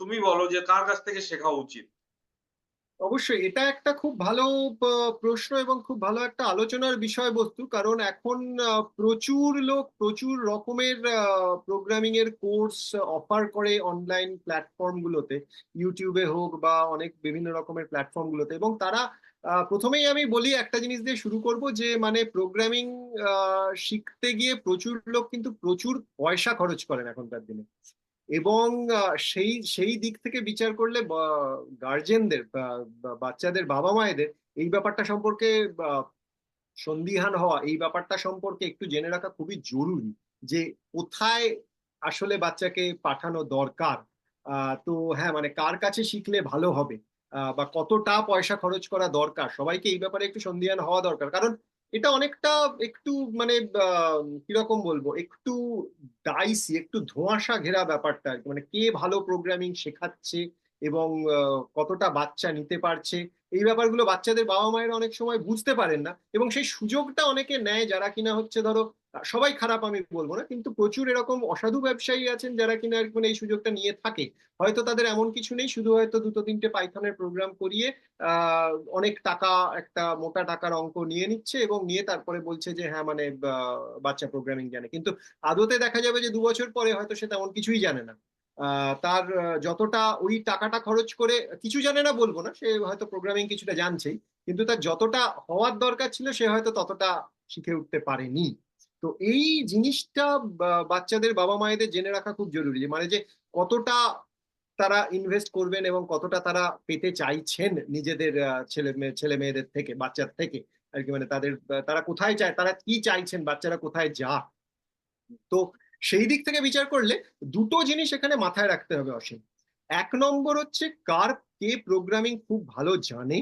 তুমি বলো যে কার কাছ থেকে শেখা উচিত? অবশ্যই, এটা একটা খুব ভালো প্রশ্ন এবং খুব ভালো একটা আলোচনার বিষয়বস্তু, কারণ এখন প্রচুর লোক প্রচুর রকমের প্রোগ্রামিং এর কোর্স অফার করে অনলাইন প্ল্যাটফর্ম গুলোতে ইউটিউবে হোক বা অনেক বিভিন্ন রকমের প্ল্যাটফর্ম গুলোতে এবং তারা প্রথমেই আমি বলি একটা জিনিস দিয়ে শুরু করব যে মানে প্রোগ্রামিং শিখতে গিয়ে প্রচুর লোক কিন্তু প্রচুর পয়সা খরচ করেন এখনকার দিনে। এবং সেই সেই দিক থেকে বিচার করলে গার্জেনদের বাচ্চাদের বাবা মায়েদের এই ব্যাপারটা সম্পর্কে সন্দিহান হওয়া, এই ব্যাপারটা সম্পর্কে একটু জেনে রাখা খুবই জরুরি যে কোথায় আসলে বাচ্চাকে পাঠানো দরকার। তো হ্যাঁ মানে কার কাছে শিখলে ভালো হবে? বা কতটা পয়সা খরচ করা দরকার? সবাইকে এই ব্যাপারে একটু সন্দিহান হওয়া দরকার। কারণ এটা অনেকটা একটু মানে কীরকম বলব একটু ডাইসি একটু ধোঁয়াশা ঘেরা ব্যাপারটা আর। মানে কে ভালো প্রোগ্রামিং শেখাচ্ছে এবং কতটা বাচ্চা নিতে পারছে। এই ব্যাপারগুলো বাচ্চাদের বাবা মায়েরা অনেক সময় বুঝতে পারেন না এবং সেই সুযোগটা অনেকে নেয় যারা কিনা হচ্ছে ধরো সবাই খারাপ আমি বলব না কিন্তু প্রচুর এরকম অসাধু ব্যবসায়ী আছেন যারা কিনা মানে এই সুযোগটা নিয়ে থাকে। হয়তো তাদের এমন কিছু নেই, শুধু হয়তো দুটো তিনটে পাইথনের প্রোগ্রাম করিয়ে অনেক টাকা, একটা মোটা টাকার অঙ্ক নিয়ে নিচ্ছে এবং নিয়ে তারপরে বলছে যে হ্যাঁ মানে বাচ্চা প্রোগ্রামিং জানে। কিন্তু আদতে দেখা যাবে যে দু বছর পরে হয়তো সে তেমন কিছুই জানে না। তার যতটা ওই টাকাটা খরচ করে, কিছু জানে না বলব না, সে হয়তো প্রোগ্রামিং কিছুটা জানছেই, কিন্তু তার যতটা হওয়ার দরকার ছিল, সে হয়তো ততটা শিখে উঠতে পারেনি। তো এই জিনিসটা বাচ্চাদের বাবা মায়েদের জেনে রাখা খুব জরুরি মানে যে কতটা তারা ইনভেস্ট করবেন এবং কতটা তারা পেতে চাইছেন নিজেদের ছেলে মেয়ে, ছেলে মেয়েদের থেকে, বাচ্চার থেকে, আর কি মানে তাদের তারা কোথায় চায়, তারা কি চাইছেন, বাচ্চারা কোথায় যা তো সেই দিক থেকে বিচার করলে দুটো জিনিস এখানে মাথায় রাখতে হবে অসীম। এক নম্বর হচ্ছে কার কে প্রোগ্রামিং খুব ভালো জানে।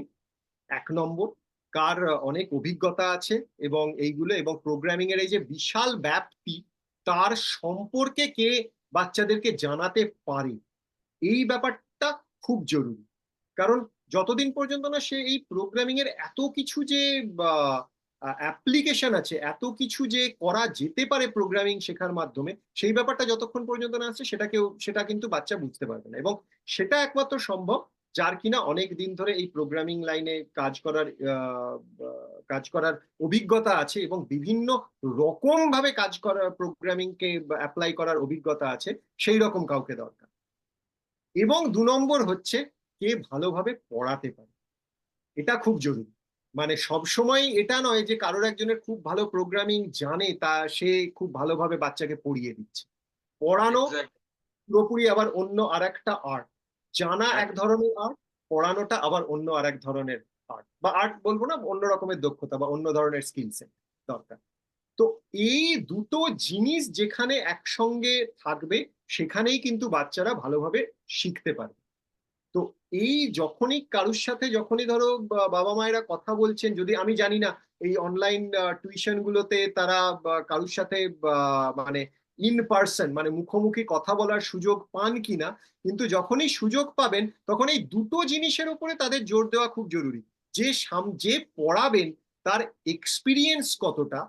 এক নম্বর, কার অনেক অভিজ্ঞতা আছে এবং এইগুলো এবং প্রোগ্রামিং এর এই যে বিশাল ব্যাপ্তি, তার সম্পর্কে কে বাচ্চাদেরকে জানাতে পারে? এই ব্যাপারটা খুব জরুরি। কারণ যতদিন পর্যন্ত না সে এই প্রোগ্রামিং এর এত কিছু যে অ্যাপ্লিকেশন আছে, এত কিছু যে করা যেতে পারে প্রোগ্রামিং শেখার মাধ্যমে, সেই ব্যাপারটা যতক্ষণ পর্যন্ত না সেটা কেউ, সেটা কিন্তু বাচ্চা বুঝতে পারবে না। এবং সেটা একমাত্র সম্ভব, যার কিনা অনেক দিন ধরে এই প্রোগ্রামিং লাইনে কাজ করার কাজ করার অভিজ্ঞতা আছে এবং বিভিন্ন রকম ভাবে কাজ করার প্রোগ্রামিং কে অ্যাপ্লাই করার অভিজ্ঞতা আছে, সেই রকম কাউকে দরকার। এবং দু নম্বর হচ্ছে, কে ভালোভাবে পড়াতে পারে। এটা খুব জরুরি। মানে সব সময় এটা নয় যে কারোর একজনের খুব ভালো প্রোগ্রামিং জানে তা সে খুব ভালোভাবে বাচ্চাকে পড়িয়ে দিচ্ছে। পড়ানো পুরোপুরি আবার অন্য আর একটা আর্ট জানা এক ধরনের আর্ট পড়ানোটা আবার অন্য আর এক ধরনের আর্ট বা আর্ট বলব না অন্য রকমের দক্ষতা বা অন্য ধরনের স্কিল সেট দরকার। তো এই দুটো জিনিস যেখানে একসঙ্গে থাকবে সেখানেই কিন্তু বাচ্চারা ভালোভাবে শিখতে পারবে। তো এই যখনই কারুর সাথে যখনই ধরো বাবা মায়েরা কথা বলছেন, যদি আমি জানি না এই অনলাইন টিউশন গুলোতে তারা কারুর সাথে মানে ইন পার্সন মানে মুখোমুখি কথা বলার সুযোগ পান কিনা, কিন্তু যখনই সুযোগ পাবেন, তখন এই দুটো জিনিসের উপরে তাদের জোর দেওয়া খুব জরুরি। যে সাম, যে পড়াবেন, তার এক্সপিরিয়েন্স কতটা,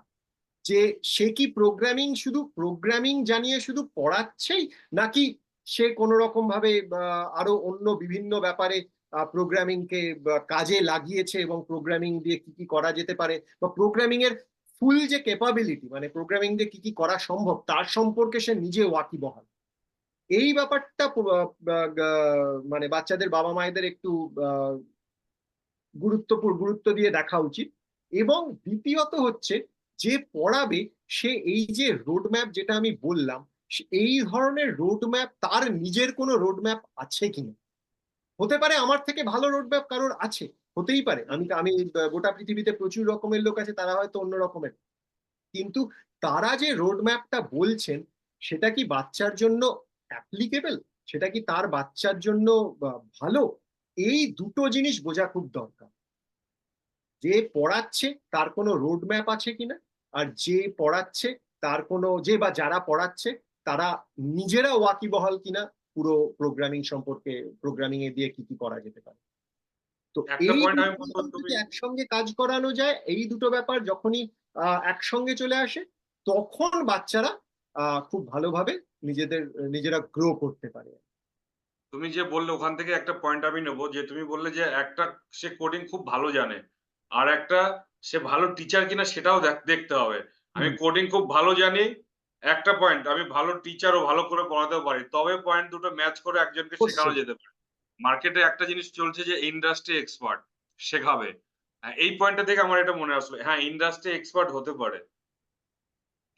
যে সে কি প্রোগ্রামিং শুধু প্রোগ্রামিং জানিয়ে শুধু পড়াচ্ছেই, নাকি সে কোনো রকম ভাবে আরও অন্য বিভিন্ন ব্যাপারে প্রোগ্রামিং কে কাজে লাগিয়েছে এবং প্রোগ্রামিং দিয়ে কি কি করা যেতে পারে বা প্রোগ্রামিং এর ফুল যে ক্যাপাবিলিটি মানে প্রোগ্রামিং দিয়ে কি কি করা সম্ভব, তার সম্পর্কে সে নিজে ওয়াকিবহাল। এই ব্যাপারটা মানে বাচ্চাদের বাবা মায়েদের একটু গুরুত্বপূর্ণ, গুরুত্ব দিয়ে দেখা উচিত। এবং দ্বিতীয়ত হচ্ছে, যে পড়াবে, সে এই যে রোডম্যাপ যেটা আমি বললাম এই ধরনের রোডম্যাপ তার নিজের কোনো রোডম্যাপ আছে কিনা? হতে পারে আমার থেকে ভালো রোডম্যাপ কারোর আছে, হতেই পারে। আমি আমি গোটা পৃথিবীতে প্রচুর রকমের লোক আছে, তারা হয়তো অন্য রকমের। কিন্তু তারা যে রোডম্যাপটা বলছেন, সেটা কি বাচ্চার জন্য অ্যাপ্লিকেবল সেটা কি তার বাচ্চার জন্য ভালো? এই দুটো জিনিস বোঝা খুব দরকার। যে পড়াচ্ছে, তার কোনো রোডম্যাপ আছে কিনা? আর যে পড়াচ্ছে, তার কোনো, যে বা যারা পড়াচ্ছে তারা নিজেরা ওয়াকিবহাল কিনা পুরো প্রোগ্রামিং সম্পর্কে প্রোগ্রামিং এ দিয়ে কি কি করা যেতে পারে। তো এই একসঙ্গে কাজ করানো যায় এই দুটো ব্যাপার যখনই একসঙ্গে চলে আসে তখন বাচ্চারা খুব ভালোভাবে নিজেদের নিজেরা গ্রো করতে পারে। তুমি যে বললে ওখান থেকে একটা পয়েন্ট আমি নেব যে তুমি বললে যে একটা সে কোডিং খুব ভালো জানে আর একটা সে ভালো টিচার কিনা সেটাও দেখ- দেখতে হবে। আমি কোডিং খুব ভালো জানি একটা পয়েন্ট আমি ভালো টিচার ও ভালো করে পড়াতেও পারি তবে পয়েন্ট দুটো ম্যাচ করে একজনকে শেখানো যেতে পারে। মার্কেটে একটা জিনিস চলছে যে ইন্ডাস্ট্রি এক্সপার্ট শেখাবে। হ্যাঁ, এই পয়েন্টটা থেকে আমার এটা মনে আসলো হ্যাঁ ইন্ডাস্ট্রি এক্সপার্ট হতে পারে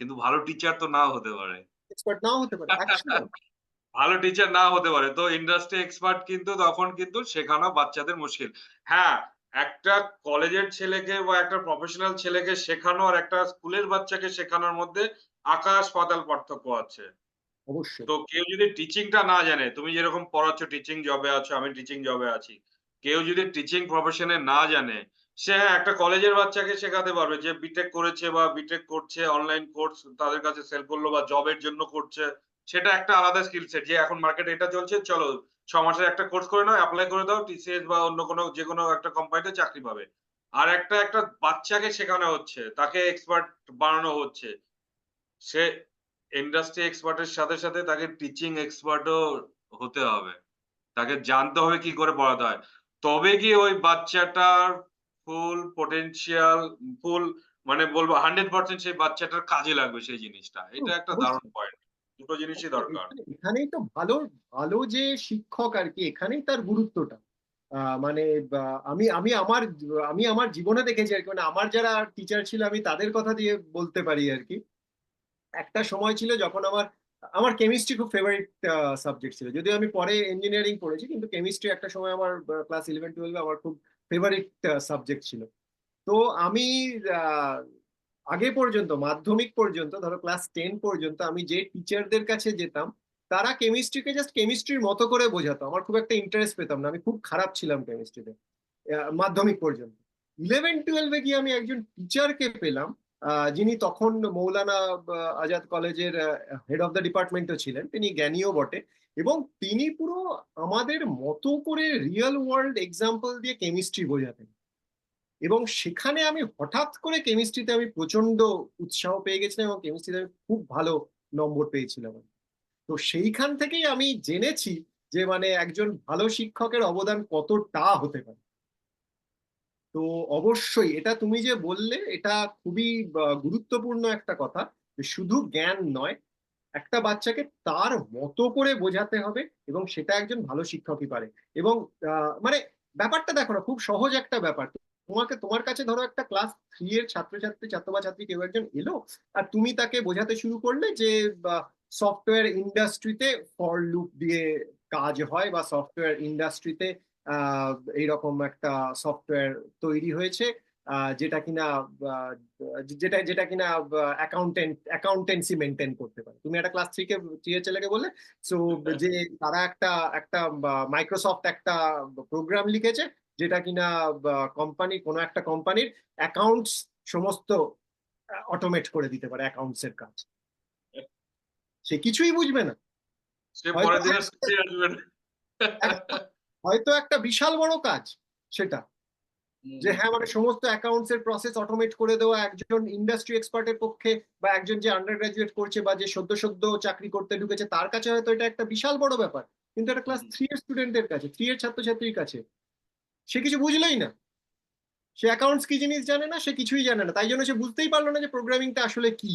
কিন্তু ভালো টিচার তো নাও হতে পারে। এক্সপার্ট নাও হতে পারে ভালো টিচার না হতে পারে তো ইন্ডাস্ট্রি এক্সপার্ট কিন্তু তখন কিন্তু শেখানো বাচ্চাদের মুশকিল। হ্যাঁ একটা কলেজের ছেলেকে বা একটা প্রফেশনাল ছেলেকে শেখানো আর একটা স্কুলের বাচ্চাকে শেখানোর মধ্যে আকাশ পাতাল পার্থক্য আছে। অবশ্যই। তো কেউ যদি টিচিংটা না জানে তুমি যেরকম পড়াচ্ছ টিচিং জবে আছো আমি টিচিং জবে আছি। কেউ যদি টিচিং প্রফেশনে না জানে সে হ্যাঁ একটা কলেজের বাচ্চাকে শেখাতে পারবে যে বিটেক করেছে বা বিটেক করছে অনলাইন কোর্স তাদের কাছে সেল করল বা জবের জন্য করছে সেটা একটা আলাদা স্কিল সেট যে এখন মার্কেটে এটা চলছে চলো ছ মাসের একটা কোর্স করে নাও অ্যাপ্লাই করে দাও টিসিএস বা অন্য কোনো যে কোনো একটা কোম্পানিতে চাকরি পাবে। আর একটা একটা বাচ্চাকে শেখানো হচ্ছে তাকে এক্সপার্ট বানানো হচ্ছে সে ইন্ডাস্ট্রি এক্সপার্টের সাথে সাথে তাকে টিচিং এক্সপার্টও হতে হবে। তাকে জানতে হবে কি করে পড়াতে হয়। তবে কি ওই বাচ্চাটার ফুল পটেনশিয়াল ফুল মানে বলব হান্ড্রেড পার্সেন্ট সেই বাচ্চাটার কাজে লাগবে সেই জিনিসটা। এটা একটা। দারুণ পয়েন্ট দুটো জিনিসই দরকার। এখানেই তো ভালো ভালো যে শিক্ষক আর কি এখানেই তার গুরুত্বটা। মানে আমি আমি আমার আমি আমার জীবনে দেখেছি আর কি মানে আমার যারা টিচার ছিল আমি তাদের কথা দিয়ে বলতে পারি আর কি। একটা সময় ছিল যখন আমার আমার কেমিস্ট্রি খুব ফেভারিট সাবজেক্ট ছিল। যদিও আমি পরে ইঞ্জিনিয়ারিং পড়েছি, কিন্তু কেমিস্ট্রি একটা সময় আমার ক্লাস ইলেভেন টুয়েলভে আমার খুব ফেভারিট সাবজেক্ট ছিল। তো আমি আগে পর্যন্ত, মাধ্যমিক পর্যন্ত, ধরো ক্লাস টেন পর্যন্ত আমি যে টিচারদের কাছে যেতাম, তারা কেমিস্ট্রিকে জাস্ট কেমিস্ট্রির মতো করে বোঝাতো। আমার খুব একটা ইন্টারেস্ট পেতাম না। আমি খুব খারাপ ছিলাম কেমিস্ট্রিতে মাধ্যমিক পর্যন্ত। ইলেভেন টুয়েলভে গিয়ে আমি একজন টিচারকে পেলাম। যিনি তখন মৌলানা আজাদ কলেজের হেড অফ দ্য ডিপার্টমেন্টও ছিলেন, তিনি জ্ঞানীও বটে। এবং তিনি পুরো আমাদের মতো করে রিয়েল ওয়ার্ল্ড এক্সাম্পল দিয়ে কেমিস্ট্রি বোঝাতেন। এবং সেখানে আমি হঠাৎ করে কেমিস্ট্রিতে আমি প্রচণ্ড উৎসাহ পেয়ে গেছিলাম এবং কেমিস্ট্রিতে আমি খুব ভালো নম্বর পেয়েছিলাম। তো সেইখান থেকেই আমি জেনেছি যে মানে একজন ভালো শিক্ষকের অবদান কতটা হতে পারে। তো অবশ্যই এটা তুমি যে বললে, এটা খুবই গুরুত্বপূর্ণ একটা কথা যে শুধু জ্ঞান নয়, একটা বাচ্চাকে তার মতো করে বোঝাতে হবে এবং সেটা একজন ভালো শিক্ষকই পারে। এবং মানে ব্যাপারটা দেখো না, খুব সহজ একটা ব্যাপার। তোমাকে, তোমার কাছে ধরো একটা ক্লাস থ্রি এর ছাত্রছাত্রী ছাত্র বা ছাত্রী কেউ একজন এলো আর তুমি তাকে বোঝাতে শুরু করলে যে সফটওয়্যার ইন্ডাস্ট্রিতে ফর লুপ দিয়ে কাজ হয় বা সফটওয়্যার ইন্ডাস্ট্রিতে এইরকম একটা সফটওয়্যার তৈরি হয়েছে যেটা কিনা যেটা যেটা কিনা অ্যাকাউন্টেন্ট অ্যাকাউন্টেন্সি মেনটেন করতে পারে। তুমি একটা ক্লাস থ্রি কে থ্রি এর ছেলেকে বললে সো যে তারা একটা একটা মাইক্রোসফট একটা প্রোগ্রাম লিখেছে যেটা কিনা কোম্পানি কোনো একটা কোম্পানির অ্যাকাউন্টস সমস্ত অটোমেট করে দিতে পারে অ্যাকাউন্টস এর কাজ। সে কিছুই বুঝবে না। সে পরের দিনে আসবে না। হয়তো একটা বিশাল বড় কাজ সেটা। যে হ্যাঁ মানে সমস্ত অ্যাকাউন্টস এর প্রসেস অটোমেট করে দেওয়া একজন ইন্ডাস্ট্রি এক্সপার্টের পক্ষে বা একজন যে আন্ডার গ্রাজুয়েট করছে বা যে সদ্য সদ্য চাকরি করতে ঢুকেছে তার কাছে হয়তো এটা একটা বিশাল বড় ব্যাপার। কিন্তু একটা ক্লাস থ্রি এর স্টুডেন্টের কাছে থ্রি এর ছাত্রছাত্রীর কাছে। সে কিছু বুঝলেই না। সে অ্যাকাউন্টস কি জিনিস জানে না সে কিছুই জানে না। তাই জন্য সে বুঝতেই পারল না যে প্রোগ্রামিংটা আসলে কি।